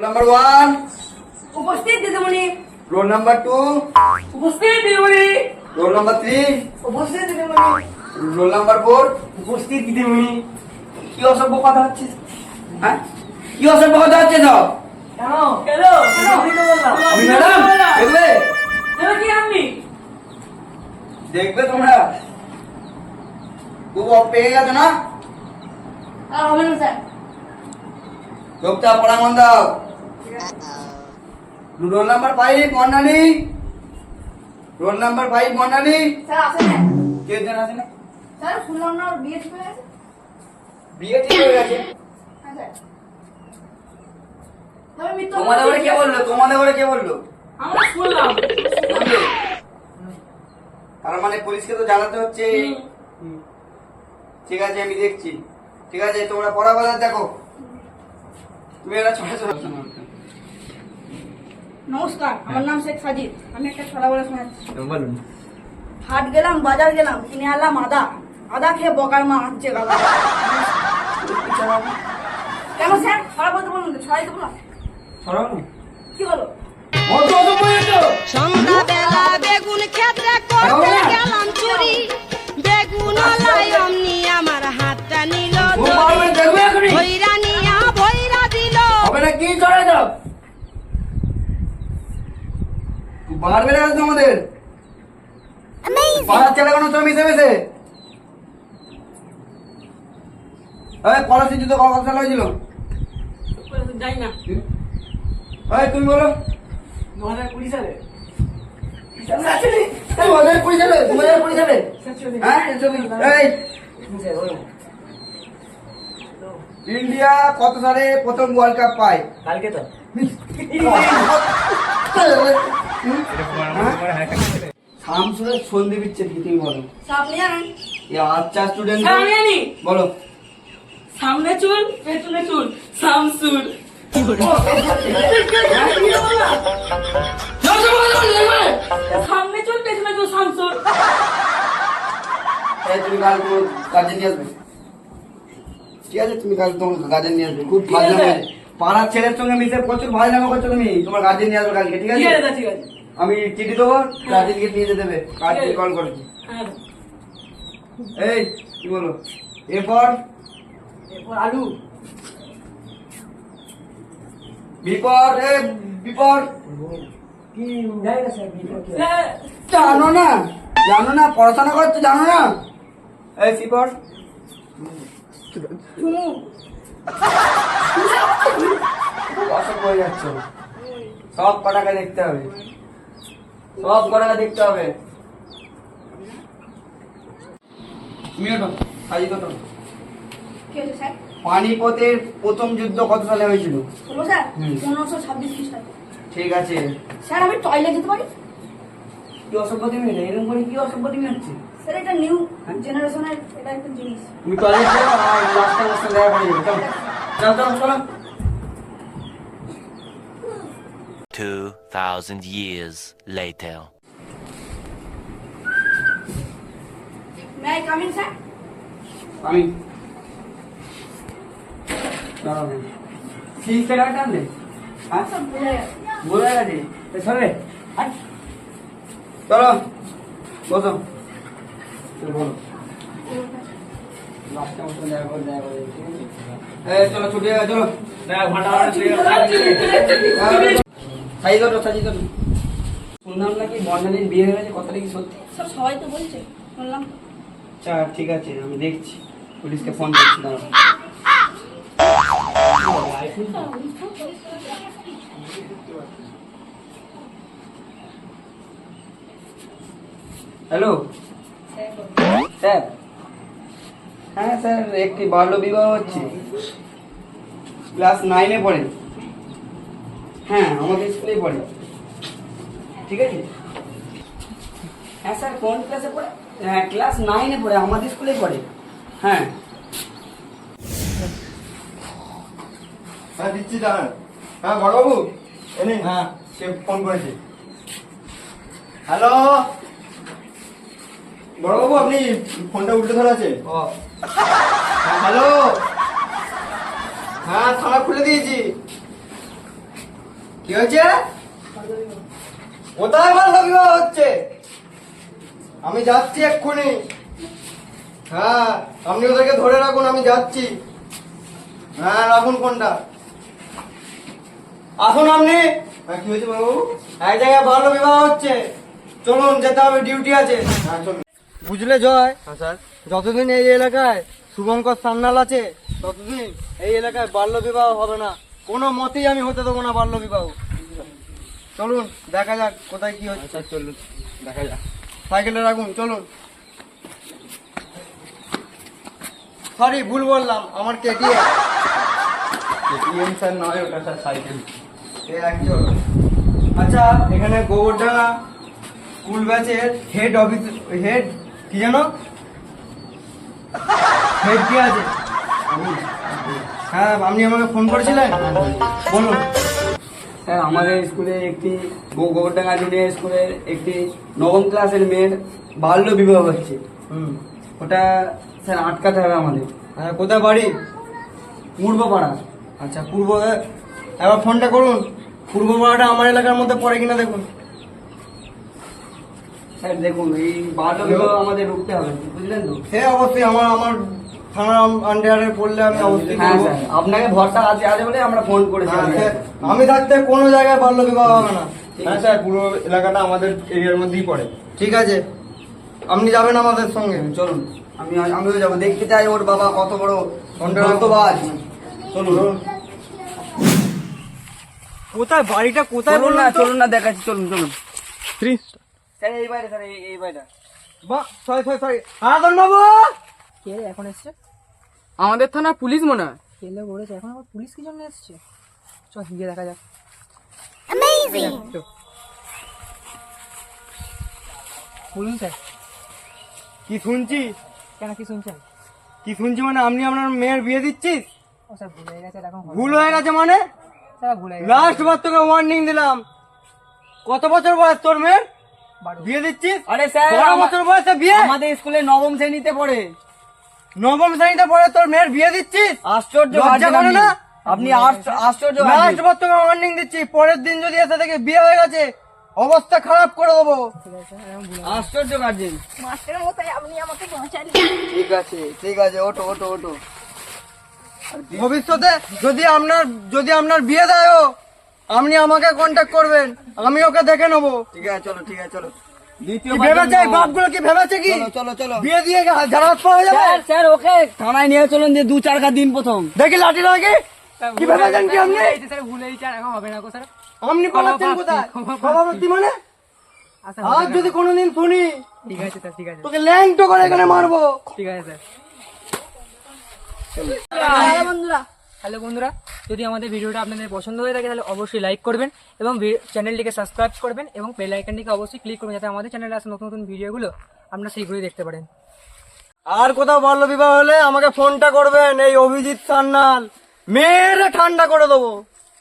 Number one উপস্থিত দিদিমণি। Roll number two উপস্থিত দিদিমণি। রোল নাম্বার থ্রি উপস্থিত দিদিমণি। রোল নাম্বার ফোর উপস্থিত দিদিমণি। কি অসভ্য কথা হচ্ছে? হ্যাঁ? কি অসভ্য কথা হচ্ছে সব? দেখবে? তোমরা? খুব অফ পেয়ে গেছো না? আর হবে না স্যার। চোখটা পড়া মন দাও। Roll number five Barnali roll number five Barnali sir আসেন না? কে জন আছে না? স্যার শুনলাম না ওর বিয়ে ঠিক হয়ে গেছে? বিয়ে ঠিক হয়ে গেছে। হ্যাঁ স্যার তবে মিথ্যা তোমাদের ঘরে কে বলল? তোমাদের ঘরে কে বলল? আমরা শুনলাম তার মানে পুলিশকে তো জানাতে হচ্ছে। ঠিক আছে আমি দেখছি। ঠিক আছে তোমরা পড়া বাজার দেখো। তুমি এরা ছোট ছোট নমস্কার আমার নাম শেখ সাজিদ। আমি একটা ছড়া বলে শোনাচ্ছি। বলুন। হাট গেলাম বাজার গেলাম কিনে আনলাম আদা। আদা খেয়ে বকার মা হাঁটছে গাদা কেন স্যার? ছড়া বলতে বলুন তো, ছড়াই তো না ছড়াও কি হলো? অত অত পাড়ার ছেলে কোনো তো মিশে মিশে এই পলাশি যুদ্ধ কখন সাল হয়েছিল যাই না এই তুমি বলো দু হাজার কুড়ি সালে দু হাজার কুড়ি সালে দু হাজার কুড়ি সালে হ্যাঁ এই ইন্ডিয়া কত সালে প্রথম ওয়ার্ল্ড কাপ পায় কালকে তো শামসুরের সন্ধি বিচ্ছেদ কি তুমি বলো এ আচ্ছা স্টুডেন্ট বলো সামনে চুল পেছনে চুল সামসুর সামনে চুল পেছনে চুল শামসুর তুমি কাল তোমার নিয়ে আসবে ঠিক আছে তুমি কাল তোমার গার্জেন নিয়ে আসবে খুব ভালো পাড়ার ছেলের সঙ্গে মিশে প্রচুর ভালো লাগা করছ তুমি তোমার গার্জেন নিয়ে আসবে কালকে ঠিক আছে ঠিক আছে আমি চিঠি দেবো নিয়ে যেতে দেবে গার্জেন কল করেছি। হ্যাঁ। এই কি বলো? এরপর? এরপর আলু। বিপর এ বিপর কি জানি না স্যার বিপদ হয়। জানো না জানো না পড়াশোনা করছ জানো না। এই সিপর অসুখ হয়ে যাচ্ছ। সব কটাকে দেখতে হবে। সব কটাকে দেখতে হবে। পানিপথের প্রথম যুদ্ধ কত সালে হয়েছিল? ঠিক আছে। স্যার আমি টয়লেট যেতে পারি? কি অসভ্যতি মেয়ে এরকম করে কি অসভ্যতি মেয়ে হচ্ছে? স্যার এটা নিউ জেনারেশনের এটা একটা জিনিস। তুমি টয়লেট যাও আর লাস্টে সঙ্গে দেখা করে যাবে। চলো। চলো চলো চলো 2,000 years later. May I coming sir আমি ফিস টাকা টানলে হ্যাঁ স্যার ভুলে গেছে বোঝা গেছে তো চলে আয়। চলো বসো চলো, বলো লাস্টে আমার সঙ্গে দেখা করে দেখা করে ঠিক আছে? এই, চলো ছুটি হয়ে সাইজ ধরো সাইজ ধরো শুনলাম নাকি বর্ণালীর বিয়ে হয়ে গেছে কথাটা কি সত্যি? স্যার সবাই তো বলছে তো। আচ্ছা ঠিক আছে আমি দেখছি। পুলিশকে ফোন করছি দাঁড়াও। Hello sir? হ্যাঁ স্যার একটি বাল্য বিবাহ হচ্ছে। ক্লাস নাইনে পড়ে হ্যাঁ আমাদের স্কুলেই পড়ে। ঠিক আছে? হ্যাঁ স্যার কোন ক্লাসে পড়ে? হ্যাঁ ক্লাস নাইনে পড়ে আমাদের স্কুলেই পড়ে। হ্যাঁ। হ্যাঁ দিচ্ছি দাঁড়ান। হ্যাঁ বড়বাবু এনে হ্যাঁ সে ফোন করেছে। হ্যালো বড়বাবু আপনি ফোনটা উল্টে ধরে আছে? ও। হ্যাঁ হ্যালো হ্যাঁ খুলে দিয়েছি। কি হয়েছে? কোথায় বাল্য বিবাহ হচ্ছে? আমি যাচ্ছি এক্ষুনি। হ্যাঁ আপনি ওদেরকে ধরে রাখুন আমি যাচ্ছি। হ্যাঁ রাখুন ফোনটা। আসুন আপনি। হ্যাঁ কি হয়েছে বাবু? এক জায়গায় বাল্য বিবাহ হচ্ছে। চলুন যেতে হবে ডিউটি আছে। হ্যাঁ চলুন। বুঝলে জয়? হ্যাঁ স্যার। যতদিন এই এলাকায় শুভঙ্কর সান্নাল আছে ততদিন এই এলাকায় বাল্য বিবাহ হবে না। কোনো মতেই আমি হতে দেবো না বাল্য বিবাহ চলুন দেখা যাক কোথায় কি হচ্ছে। চলুন দেখা যাক। সাইকেলে রাখুন চলুন। সরি ভুল বললাম আমার কেটিএম। কেটিএম স্যার নয় ওটা স্যার সাইকেল। এ হলো আচ্ছা এখানে গোবরডাঙ্গা স্কুল ব্যাচের হেড অফিস হেড কি জানো হেড কি আছে? হ্যাঁ আপনি আমাকে ফোন করেছিলেন? বলুন। স্যার আমাদের স্কুলে একটি গোবরডাঙ্গা জুনিয়র স্কুলের একটি নবম ক্লাসের মেয়ের বাল্য বিবাহ হচ্ছে হুম। ওটা স্যার আটকাতে হবে আমাদের। হ্যাঁ কোথায় বাড়ি? পূর্বপাড়া। আচ্ছা পূর্ব এবার ফোনটা করুন। পূর্ব পাড়াটা আমার এলাকার মধ্যে পড়ে কিনা দেখুন। স্যার দেখুন এই বাল্য বিবাহ আমাদের রুখতে হবে বুঝলেন তো? সে অবশ্যই আমার আমার থানার আন্ডারে পড়লে আমি অবশ্যই হ্যাঁ করব। স্যার আপনাকে ভরসা আছে আছে বলে আমরা ফোন করেছি হ্যাঁ, স্যার, আমি থাকতে কোনো জায়গায় বাল্য বিবাহ হবে না। হ্যাঁ স্যার পুরো এলাকাটা আমাদের এরিয়ার মধ্যেই পড়ে। ঠিক আছে। আপনি যাবেন আমাদের সঙ্গে। চলুন। আমি আমিও যাব। দেখতে চাই ওর বাবা কত বড় ধন্যবাদ। চলুন। কোথায় বাড়িটা কোথায় চলুন বলুন না চলুন না দেখাচ্ছি। চলুন চলুন। স্যার এই বাইরে স্যার এই- এই বাইরে বাহ সরি সরি সরি হ্যাঁ বাবু! কে রে এখন এসছে? আমাদের থানা পুলিশ মনে হয়। কেলে করেছে এখন আবার পুলিশ কি জন্য এসছে? চল গিয়ে দেখা যাক। বলুন স্যার কি শুনছি? কেন কি শুনছেন কি শুনছি মানে আপনি আপনার মেয়ের বিয়ে দিচ্ছিস? ও স্যার ভুল হয়ে গেছে এরকম ভুল হয়ে গেছে মানে? স্যার ভুল হয়ে গেছে। লাস্ট বার তোকে ওয়ার্নিং দিলাম। কত বছর বয়স তোর মেয়ের? বিয়ে দিচ্ছিস? আরে স্যার বছর বয়সে বিয়ে? আমাদের স্কুলে নবম শ্রেণীতে পড়ে। নবম শ্রেণীতে পড়ে তোর মেয়ের বিয়ে দিচ্ছিস? আশ্চর্য লজ্জা করে। না? আপনি আশ্চর্য লাস্ট গার্জেন। বার তোকে ওয়ার্নিং দিচ্ছি পরের দিন যদি এসে থেকে বিয়ে হয়ে গেছে অবস্থা খারাপ করে দেবো। আশ্চর্য গার্জেন মাস্টারের মতোই আপনি আমাকে পৌঁছালেন ঠিক আছে ঠিক আছে ওটো ওটো ওটো ভবিষ্যতে যদি আপনার যদি আপনার বিয়ে দেয় আপনি আমাকে কন্ট্যাক্ট করবেন আমি ওকে দেখে নেব। ঠিক আছে চলো ঠিক আছে চলো। কি দ্বিতীয় ভেবেছে বাপগুলো কি ভেবেছে কি? চলো চলো চলো। বিয়ে দিয়ে জানাজ পাওয়া যাবে? স্যার স্যার ওকে থানায় নিয়ে চলুন যে দু চার দিন প্রথম। দেখি লাঠি লাগে কি? ভেবেছেন কি আপনি? স্যার ভুল গেছে আর আপনি পালাচ্ছেন কোথায়? মানে? আচ্ছা যদি কোনোদিন শুনি ঠিক আছে স্যার ঠিক আছে। তোকে ল্যাংটো করে এখানে মারবো। ঠিক আছে স্যার। বন্ধুরা। হ্যালো বন্ধুরা, যদি আমাদের ভিডিওটা আপনাদের পছন্দ হয়ে থাকে, তাহলে অবশ্যই লাইক করবেন এবং চ্যানেলটিকে সাবস্ক্রাইব করবেন এবং বেল আইকনটিকে অবশ্যই ক্লিক করবেন যাতে আমাদের চ্যানেলে আসা নতুন নতুন ভিডিওগুলো আপনারা শীঘ্রই দেখতে পারেন। আর কোথাও বাল্য বিবাহ হলে আমাকে ফোনটা করবেন, এই অভিজিৎ সান্নাল মেয়েরা ঠান্ডা করে দেবো।